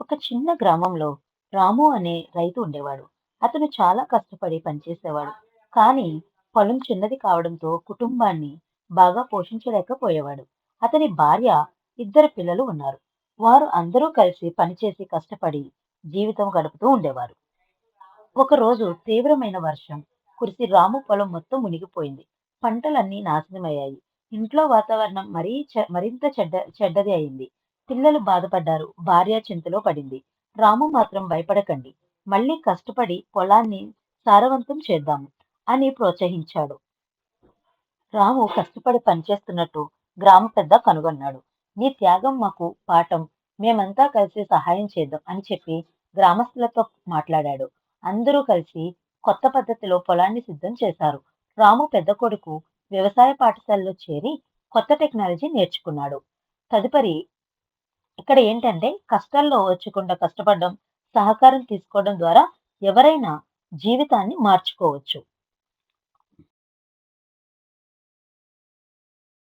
ఒక చిన్న గ్రామంలో రాము అనే రైతు ఉండేవాడు. అతను చాలా కష్టపడి పనిచేసేవాడు. కానీ పొలం చిన్నది కావడంతో కుటుంబాన్ని బాగా పోషించలేకపోయేవాడు. అతని భార్య, ఇద్దరు పిల్లలు ఉన్నారు. వారు అందరూ కలిసి పనిచేసి కష్టపడి జీవితం గడుపుతూ ఉండేవారు. ఒకరోజు తీవ్రమైన వర్షం కురిసి రాము పొలం మొత్తం మునిగిపోయింది. పంటలన్నీ నాశనమయ్యాయి. ఇంట్లో వాతావరణం మరీ మరింత చెడ్డ చెడ్డది అయింది. పిల్లలు బాధపడ్డారు. భార్య చింతలో పడింది. రాము మాత్రం భయపడకండి. మళ్ళీ కష్టపడి పొలాన్ని సారవంతం చేద్దాము అని ప్రోత్సహించాడు. రాము కష్టపడి పనిచేస్తున్నట్టు గ్రామ పెద్ద కనుగొన్నాడు. నీ త్యాగం మాకు పాఠం. మేమంతా కలిసి సహాయం చేద్దాం అని చెప్పి గ్రామస్తులతో మాట్లాడాడు. అందరూ కలిసి కొత్త పద్ధతిలో పొలాన్ని సిద్ధం చేశారు. రాము పెద్ద కొడుకు వ్యవసాయ పాఠశాలలో చేరి కొత్త టెక్నాలజీ నేర్చుకున్నాడు. తదుపరి ఇక్కడ ఏంటంటే కష్టాల్లో వచ్చకుండా కష్టపడడం, సహకారం తీసుకోవడం ద్వారా ఎవరైనా జీవితాన్ని మార్చుకోవచ్చు.